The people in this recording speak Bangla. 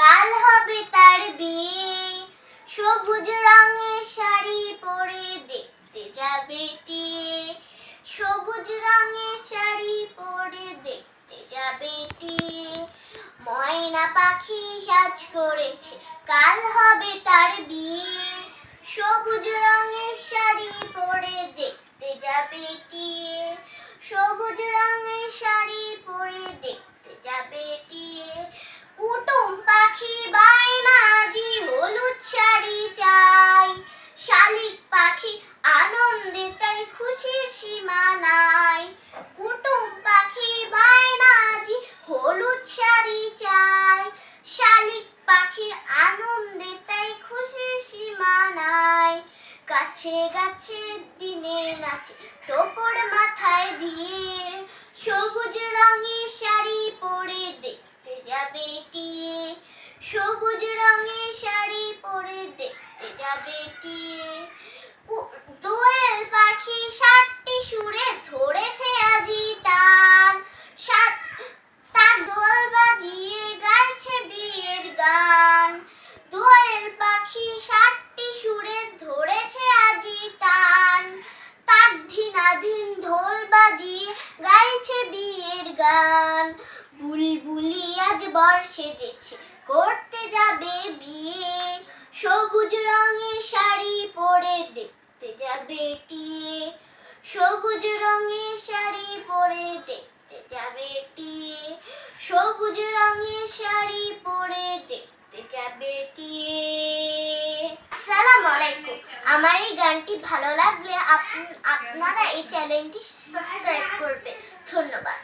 কাল হবে তার বিয়ে। সবুজ রঙের শাড়ি পরে দেখতে যাবে টিয়ে সবুজ রঙের শাড়ি পরে দেখতে যাবে টিয়ে ময়না পাখি সাজ করেছে, কাল হবে তার বিয়ে। সবুজ রঙের শাড়ি পরে দেখতে যাবে টিয়ে সবুজ নাই। গাছে গাছে দিনে নাচে, টোপর মাথায় দিয়ে। সবুজ রঙের শাড়ি পরে দেখতে যাবে টিয়ে সবুজ রঙের শাড়ি পরে দেখতে যাবে টিয়ে দোয়েল পাখি সাতটি সুরে ধরেছে আজি তার সাত তার দোল বাজিয়ে গাইছে বিয়ের গান দোয়েল পাখি সাতটি সুরে ধরেছে আজি তান তার ধীনাধীন ঢোল গাইছে বিয়ের গান। বুলবুলি আজ বর সেজেছে, করতে যাবে বিয়ে। সবুজ রঙের শাড়ি পরে দেখতে যাবে টিয়ে। সবুজ রঙের শাড়ি পরে দেখতে যাবে টিয়ে। সবুজ রঙের শাড়ি পরে আমার এই গানটি ভালো লাগলে আপ- আপনারা এই চ্যানেলটি সাবস্ক্রাইব করবেন ধন্যবাদ।